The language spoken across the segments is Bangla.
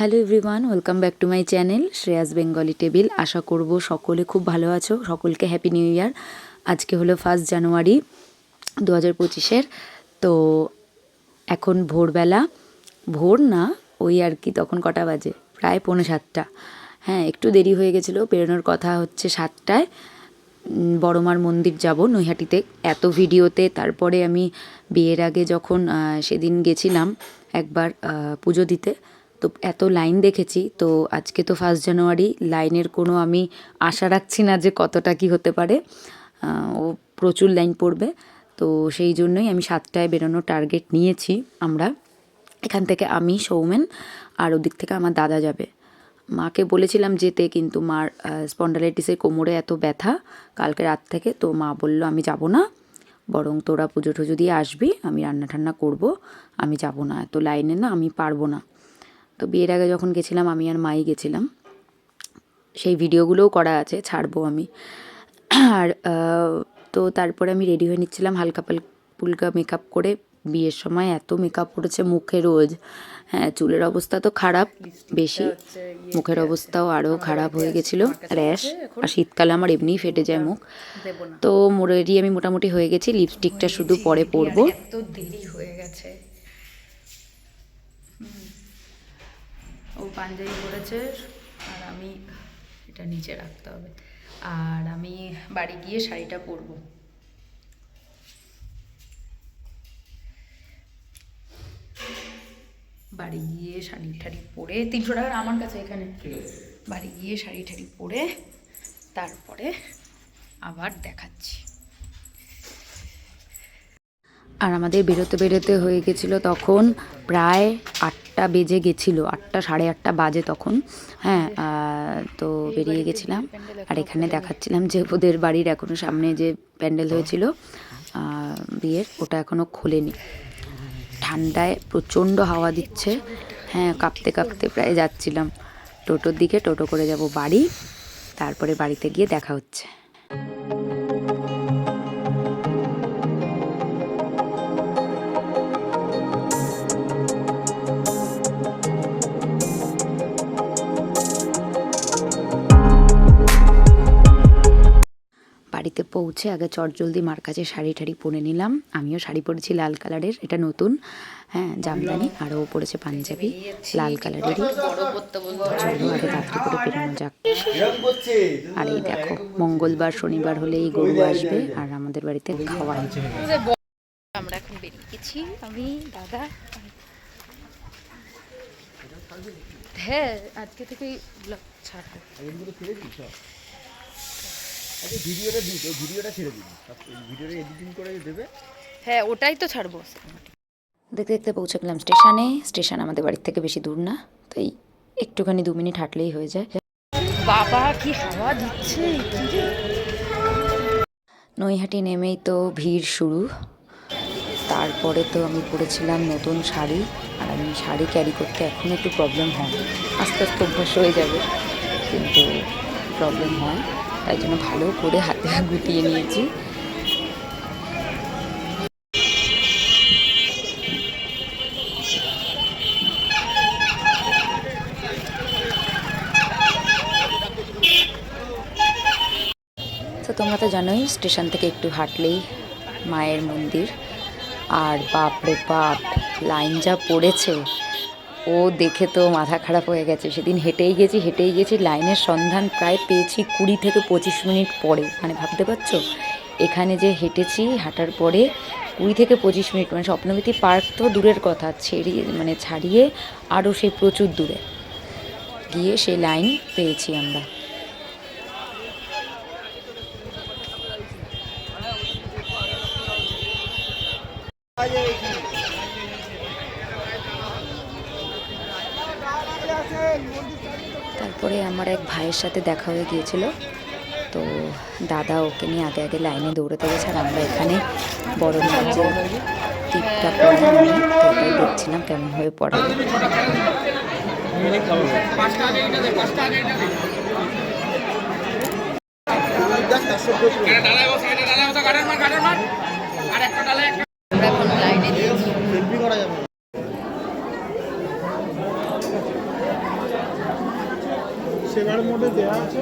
Hello everyone welcome back to my channel Shreyas Bengali table আশা করব সকলে খুব ভালো আছো। সকলকে হ্যাপি নিউ ইয়ার আজকে হলো ফার্স্ট জানুয়ারি দু হাজার পঁচিশের। তো এখন ভোরবেলা। ভোর না, ওই আর কি, তখন কটা বাজে? প্রায় পৌনে সাতটা। হ্যাঁ একটু দেরি হয়ে গেছিল, বেরোনোর কথা হচ্ছে সাতটায়। বড়মার মন্দির যাব নৈহাটিতে। এত ভিডিওতে, তারপরে আমি বিয়ের আগে যখন সেদিন গেছিলাম একবার পুজো দিতে তো এত লাইন দেখেছি, তো আজকে তো ফার্স্ট জানুয়ারি লাইনের কোনো আমি আশা রাখছি না যে কতটা কি হতে পারে। ও প্রচুর লাইন পড়বে, তো সেই জন্যই আমি সাতটায় বেরোনোর টার্গেট নিয়েছি আমরা। এখান থেকে আমি, সৌমেন, আর ওদিক থেকে আমার দাদা যাবে। মাকে বলেছিলাম যেতে, কিন্তু মার স্পন্ডালাইটিসের কোমরে এত ব্যথা, কালকে রাত থেকে, তো মা বলল আমি যাব না, বরং তোরা পুজো টুজো দিয়ে আসবি, আমি রান্না টান্না করব, আমি যাব না, এত লাইনে না আমি পারব না। তো বিয়ের আগে যখন গেছিলাম, আমি আর মাই গেছিলাম। সেই ভিডিওগুলোও করা আছে, ছাড়বো আমি। আর তো তারপরে আমি রেডি হয়ে নিচ্ছিলাম হালকা পাল, পুলকা মেকআপ করে। বিয়ের সময় এত মেকআপ করেছে মুখে রোজ। হ্যাঁ চুলের অবস্থা তো খারাপ বেশি। মুখের অবস্থাও আরও খারাপ হয়ে গেছিল, র্যাশ। আর শীতকালে আমার এমনিই ফেটে যায় মুখ। তো রেডি আমি মোটামুটি হয়ে গেছি লিপস্টিকটা শুধু পরে পরবো। দেরি হয়ে গেছে। ও পাঞ্জাবি পরেছে আর আমি এটা নিচে রাখতে হবে। আর আমি বাড়ি গিয়ে শাড়িটা পরবো। বাড়ি গিয়ে শাড়ি ঠাড়ি পরে তিনশো টাকার আমার কাছে এখানে। বাড়ি গিয়ে শাড়ি ঠাড়ি পরে তারপরে আবার দেখাচ্ছি। আর আমাদের বেরোতে বেরোতে হয়ে গেছিল তখন প্রায় আটটা বেজে গেছিল, আটটা সাড়ে আটটা বাজে তখন। হ্যাঁ তো বেরিয়ে গেছিলাম আর এখানে দেখাচ্ছিলাম যে ওদের বাড়ির এখনও সামনে যে প্যান্ডেল হয়েছিল বিয়ের, ওটা এখনও খোলেনি। ঠান্ডায় প্রচণ্ড হাওয়া দিচ্ছে। হ্যাঁ কাঁপতে কাঁপতে প্রায় যাচ্ছিলাম। টোটোর দিকে টোটো করে যাব বাড়ি, তারপরে বাড়িতে গিয়ে দেখা হচ্ছে। বাড়িতে পৌঁছে আগে চটজলদি মার কাছে শাড়ি টাড়ি পরে নিলাম। আমিও শাড়ি পরেছি লাল কালারের, এটা নতুন। হ্যাঁ জামদানি আর ও পরেছে পাঞ্জাবি, লাল কালারেরই। চলো আগে তাড়াতাড়ি করে যাক। আর এই দেখো, মঙ্গলবার, শনিবার হলে এই গরু আসবে আর আমাদের বাড়িতে খাওয়া আমরা এখন বেরিয়ে গেছি। আমি, দাদা হ্যাঁ আজকে ব্লগ ছাড়বো। আচ্ছা ভিডিওটা দিই তো ভিডিওটা ছেড়ে দিন। ভিডিওটা এডিটিং করে দেবে। হ্যাঁ ওটাই তো ছাড়বো। দেখতে দেখতে পৌঁছে গেলাম স্টেশনে। স্টেশন আমাদের বাড়ির থেকে বেশি দূর না তাই একটুখানি দু মিনিট হাঁটলেই হয়ে যায়। বাবা কি হাওয়া দিচ্ছে। নৈহাটি নেমেই তো ভিড় শুরু। তারপরে তো আমি পরেছিলাম নতুন শাড়ি আর আমি শাড়ি ক্যারি করতে এখন একটু প্রবলেম হয়। আস্তে আস্তে অভ্যাস হয়ে যাবে কিন্তু প্রবলেম হয়। তাই জন্য ভালো করে হাতে গুটিয়ে নিয়েছি। তো তোমরা তো জানোই, স্টেশন থেকে একটু হাঁটলেই মায়ের মন্দির। আর বাপ রে বাপ, লাইন যা পড়েছে ও দেখে তো মাথা খারাপ হয়ে গেছে। সেদিন হেঁটেই গেছি হেঁটেই গেছি, লাইনের সন্ধান প্রায় পেয়েছি কুড়ি থেকে পঁচিশ মিনিট পরে। মানে ভাবতে পারছ? এখানে যে হেঁটেছি, হাঁটার পরে কুড়ি থেকে পঁচিশ মিনিট মানে স্বপ্নবতী পার্ক তো দূরের কথা, ছেড়িয়ে মানে ছাড়িয়ে আরও সেই প্রচুর দূরে। গিয়ে সেই লাইন পেয়েছি আমরা। তারপরে আমার এক ভাইয়ের সাথে দেখা হয়ে গিয়েছিল। তো দাদা ওকে নিয়ে আগে আগে লাইনে দৌড়াতে গেছে আর আমরা এখানে বড় যে টিপটা পড়লাম আমি তো ওটাই দেখছিলাম কেমনভাবে পড়াবো। আমরা এখন লাইনে দিয়েছি সেলফি করা যাবে না। সেভার মধ্যে দেওয়া আছে।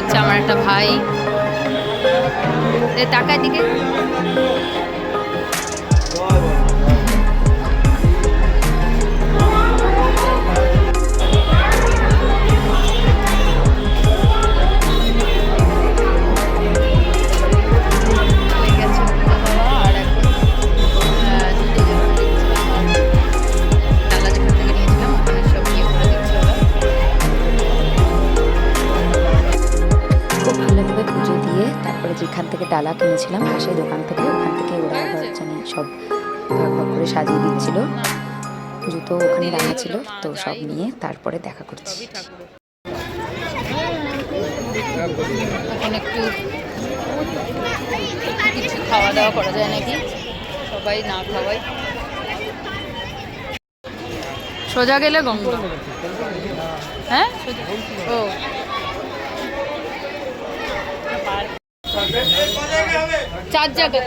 হচ্ছে আমার একটা ভাই। তাকায় দিকে। ডালা কিনেছিলাম সেই দোকান থেকে ওখান থেকে ওরা আবার জানি সব ভাগ ভাগ করে সাজিয়ে দিচ্ছিল। জুতো ওখানে রাখা ছিল তো সব নিয়ে তারপরে দেখা করছি। একটু কিছু খাওয়া দাওয়া করা যায় নাকি? সবাই না খাওয়াই। সোজা গেলে গঙ্গা। হ্যাঁ? ও। চার জায়গা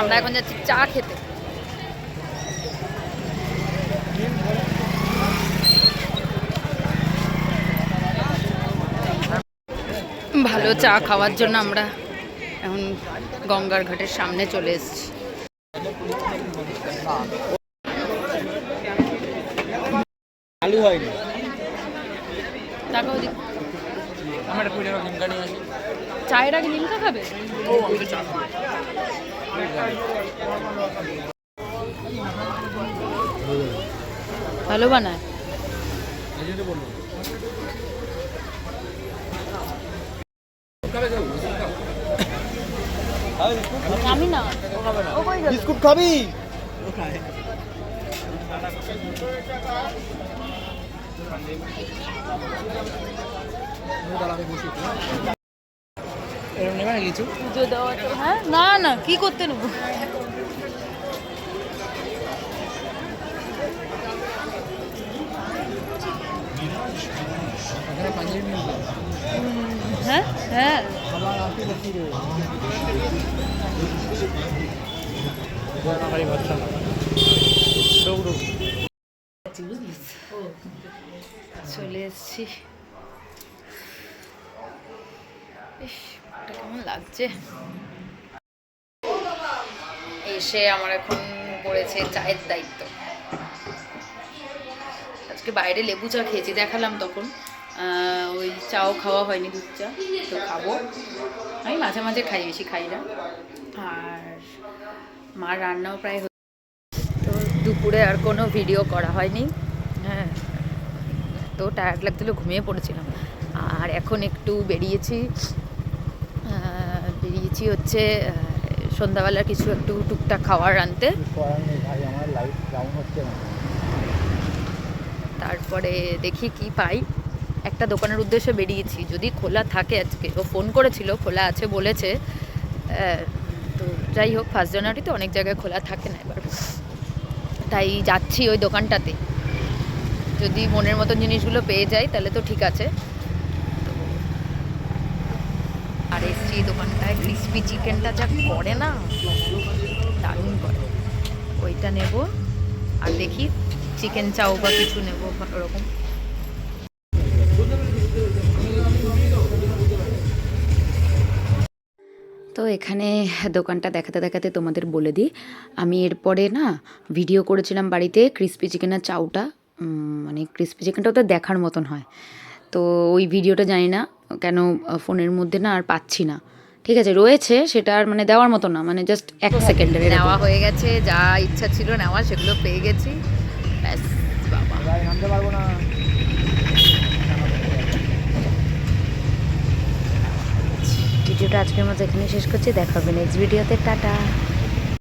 আমরা এখন যাচ্ছি চা খেতে। ভালো চা খাওয়ার জন্য আমরা এখন গঙ্গার ঘাটের সামনে চলে এসেছি। আলু হয়নি। চায়ের আগে নিমকা খাবে? ভালো বানায়। আমি না। ও কই যাবে? বিস্কুট খাবি? এরকম নেবে না কিছু পুজো দেওয়া হ্যাঁ? না না কি করতে নেব? হ্যাঁ হ্যাঁ চলে এসছি কেমন লাগছে? এসে আমার এখন পড়েছে চায়ের দায়িত্ব। আজকে বাইরে লেবু চা খেয়েছি, দেখালাম তখন। ওই চাও খাওয়া হয়নি দুধ চা, তো খাব। আমি মাঝে মাঝে খাই, বেশি খাই না। আর মার রান্নাও প্রায় তো দুপুরে আর কোনো ভিডিও করা হয়নি। হ্যাঁ তো টায়ার্ড লাগছিল, ঘুমিয়ে পড়েছিলাম। আর এখন একটু বেরিয়েছি। বেরিয়েছি হচ্ছে সন্ধ্যাবেলা কিছু একটু টুকটাক খাবার আনতে। তারপরে দেখি কি পাই। একটা দোকানের উদ্দেশ্যে বেরিয়েছি। যদি খোলা থাকে আজকে, ও ফোন করেছিল, খোলা আছে বলেছে। তো যাই হোক ফার্স্ট জানুয়ারি তো অনেক জায়গায় খোলা থাকে না এবার। তাই যাচ্ছি ওই দোকানটাতে। যদি মনের মতন জিনিসগুলো পেয়ে যাই, তাহলে তো ঠিক আছে। আর এসছি এই দোকানটায় ক্রিসপি চিকেনটা যা করে না, দারুণ করে। ওইটা নেব, আর দেখি চিকেন চাও বা কিছু নেব, ওরকম। তো এখানে দোকানটা দেখাতে দেখাতে তোমাদের বলে দিই। আমি এরপরে না ভিডিও করেছিলাম বাড়িতে ক্রিস্পি চিকেনের চাউটা। মানে ক্রিস্পি চিকেনটাও তো দেখার মতন হয়। তো ওই ভিডিওটা জানি না কেন ফোনের মধ্যে না আর পাচ্ছি না। ঠিক আছে রয়েছে সেটা আর মানে দেওয়ার মতো না মানে জাস্ট এক সেকেন্ডের নেওয়া হয়ে গেছে যা ইচ্ছা ছিল নেওয়া সেগুলো পেয়ে গেছি। ব্যাস বাবা ভাই নামতে পারব না ভিডিওটা আজকের মতো এখানে শেষ করছি। দেখা হবে নেক্সট ভিডিওতে। টাটা।